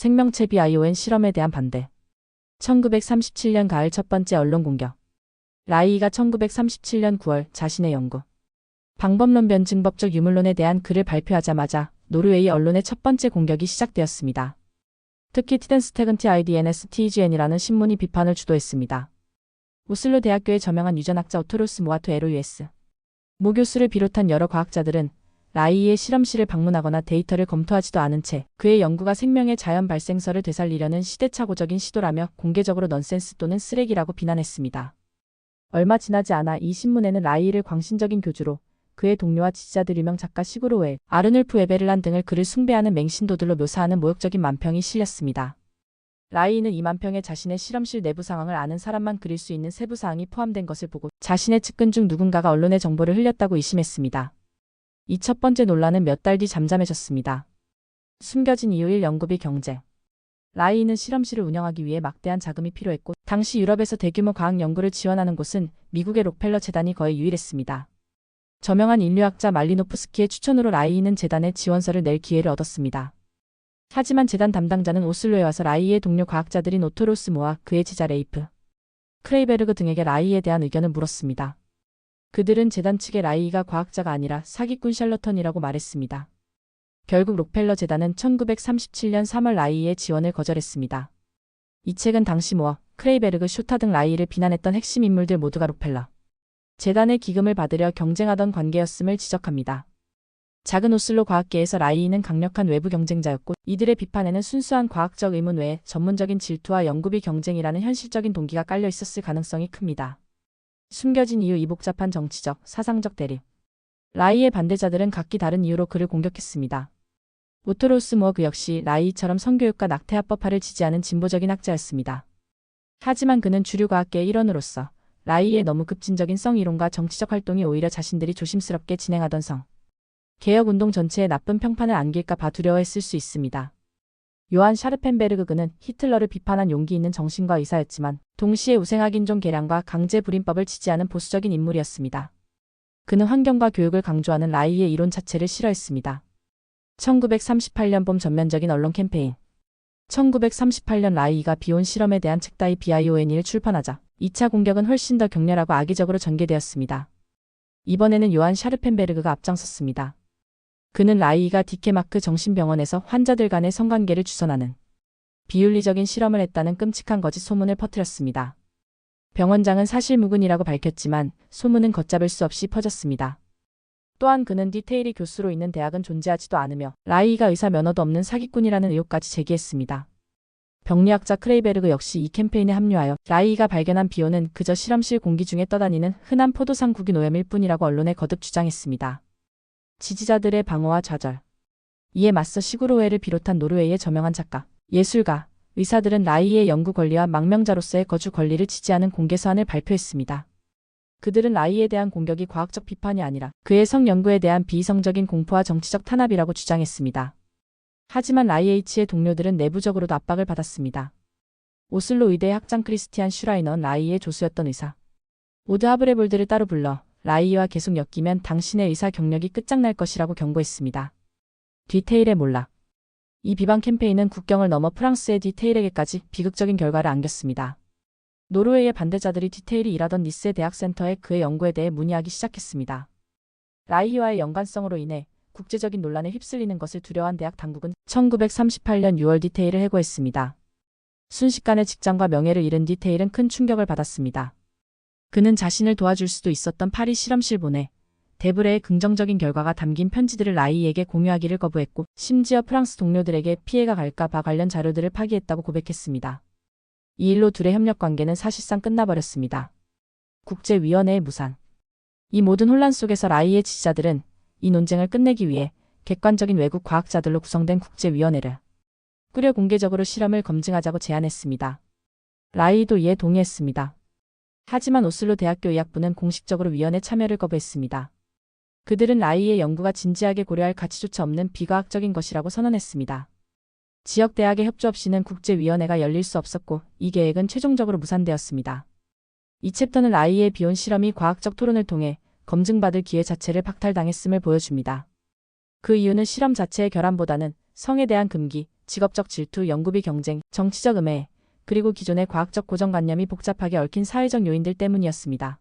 생명체 BION 실험에 대한 반대. 1937년 가을 첫 번째 언론 공격. 라이가 1937년 9월 자신의 연구. 방법론 변증법적 유물론에 대한 글을 발표하자마자 노르웨이 언론의 첫 번째 공격이 시작되었습니다. 특히 티덴스테근티 IDNS TGN이라는 신문이 비판을 주도했습니다. 오슬로 대학교의 저명한 유전학자 오토로스 모아토 에로유에스 모 교수를 비롯한 여러 과학자들은 라이의 실험실을 방문하거나 데이터를 검토하지도 않은 채 그의 연구가 생명의 자연 발생설을 되살리려는 시대착오적인 시도라며 공개적으로 넌센스 또는 쓰레기라고 비난했습니다. 얼마 지나지 않아 이 신문에는 라이를 광신적인 교주로 그의 동료와 지지자들 유명 작가 시그로웰, 아르눌프 에베를란 등을 그를 숭배하는 맹신도들로 묘사하는 모욕적인 만평이 실렸습니다. 라이는 이 만평에 자신의 실험실 내부 상황을 아는 사람만 그릴 수 있는 세부 사항이 포함된 것을 보고 자신의 측근 중 누군가가 언론에 정보를 흘렸다고 의심했습니다. 이 첫 번째 논란은 몇 달 뒤 잠잠해졌습니다. 숨겨진 이유일 연구비 경제. 라이는 실험실을 운영하기 위해 막대한 자금이 필요했고 당시 유럽에서 대규모 과학 연구를 지원하는 곳은 미국의 록펠러 재단이 거의 유일했습니다. 저명한 인류학자 말리노프스키의 추천으로 라이는 재단에 지원서를 낼 기회를 얻었습니다. 하지만 재단 담당자는 오슬로에 와서 라이의 동료 과학자들인 오토로스 모와 그의 제자 레이프, 크레이베르그 등에게 라이에 대한 의견을 물었습니다. 그들은 재단 측의 라이가 과학자가 아니라 사기꾼 샬러턴이라고 말했습니다. 결국 록펠러 재단은 1937년 3월 라이의 지원을 거절했습니다. 이 책은 당시 모어, 크레이베르그, 쇼타 등 라이를 비난했던 핵심 인물들 모두가 록펠러 재단의 기금을 받으려 경쟁하던 관계였음을 지적합니다. 작은 오슬로 과학계에서 라이는 강력한 외부 경쟁자였고 이들의 비판에는 순수한 과학적 의문 외에 전문적인 질투와 연구비 경쟁이라는 현실적인 동기가 깔려 있었을 가능성이 큽니다. 숨겨진 이유 이 복잡한 정치적, 사상적 대립. 라이의 반대자들은 각기 다른 이유로 그를 공격했습니다. 오토로스 모어 그 역시 라이처럼 성교육과 낙태 합법화를 지지하는 진보적인 학자였습니다. 하지만 그는 주류 과학계의 일원으로서 라이의 너무 급진적인 성 이론과 정치적 활동이 오히려 자신들이 조심스럽게 진행하던 성 개혁운동 전체에 나쁜 평판을 안길까 봐 두려워했을 수 있습니다. 요한 샤르펜베르그 그는 히틀러를 비판한 용기 있는 정신과 의사였지만 동시에 우생학인종 개량과 강제 불임법을 지지하는 보수적인 인물이었습니다. 그는 환경과 교육을 강조하는 라이의 이론 자체를 싫어했습니다. 1938년 봄 전면적인 언론 캠페인 1938년 라이가 비온 실험에 대한 책 따위 BION을 출판하자 2차 공격은 훨씬 더 격렬하고 악의적으로 전개되었습니다. 이번에는 요한 샤르펜베르그가 앞장섰습니다. 그는 라이가 디케마크 정신병원에서 환자들 간의 성관계를 주선하는 비윤리적인 실험을 했다는 끔찍한 거짓 소문을 퍼뜨렸습니다. 병원장은 사실 무근이라고 밝혔지만 소문은 걷잡을 수 없이 퍼졌습니다. 또한 그는 디테일이 교수로 있는 대학은 존재하지도 않으며 라이가 의사 면허도 없는 사기꾼이라는 의혹까지 제기했습니다. 병리학자 크레이베르그 역시 이 캠페인에 합류하여 라이가 발견한 비오는 그저 실험실 공기 중에 떠다니는 흔한 포도상 구기 오염일 뿐이라고 언론에 거듭 주장했습니다. 지지자들의 방어와 좌절. 이에 맞서 시구로웨를 비롯한 노르웨이의 저명한 작가, 예술가, 의사들은 라이의 연구 권리와 망명자로서의 거주 권리를 지지하는 공개 서한을 발표했습니다. 그들은 라이에 대한 공격이 과학적 비판이 아니라 그의 성연구에 대한 비이성적인 공포와 정치적 탄압이라고 주장했습니다. 하지만 라이에이치의 동료들은 내부적으로도 압박을 받았습니다. 오슬로 의대 학장 크리스티안 슈라이너는 라이의 조수였던 의사. 오드 하브레볼드를 따로 불러 라이와 계속 엮이면 당신의 의사 경력이 끝장날 것이라고 경고했습니다. 디테일에 몰락. 이 비방 캠페인은 국경을 넘어 프랑스의 디테일에게까지 비극적인 결과를 안겼습니다. 노르웨이의 반대자들이 디테일이 일하던 니스 대학센터에 그의 연구에 대해 문의하기 시작했습니다. 라이와의 연관성으로 인해 국제적인 논란에 휩쓸리는 것을 두려워한 대학 당국은 1938년 6월 디테일을 해고했습니다. 순식간에 직장과 명예를 잃은 디테일은 큰 충격을 받았습니다. 그는 자신을 도와줄 수도 있었던 파리 실험실 보내 데브레의 긍정적인 결과가 담긴 편지들을 라이에게 공유하기를 거부했고 심지어 프랑스 동료들에게 피해가 갈까 봐 관련 자료들을 파기했다고 고백했습니다. 이 일로 둘의 협력 관계는 사실상 끝나버렸습니다. 국제위원회의 무산. 이 모든 혼란 속에서 라이의 지지자들은 이 논쟁을 끝내기 위해 객관적인 외국 과학자들로 구성된 국제위원회를 꾸려 공개적으로 실험을 검증하자고 제안했습니다. 라이도 이에 동의했습니다. 하지만 오슬로 대학교 의학부는 공식적으로 위원회 참여를 거부했습니다. 그들은 라이의 연구가 진지하게 고려할 가치조차 없는 비과학적인 것이라고 선언했습니다. 지역 대학의 협조 없이는 국제위원회가 열릴 수 없었고 이 계획은 최종적으로 무산되었습니다. 이 챕터는 라이의 비온 실험이 과학적 토론을 통해 검증받을 기회 자체를 박탈당했음을 보여줍니다. 그 이유는 실험 자체의 결함보다는 성에 대한 금기, 직업적 질투, 연구비 경쟁, 정치적 음해, 그리고 기존의 과학적 고정관념이 복잡하게 얽힌 사회적 요인들 때문이었습니다.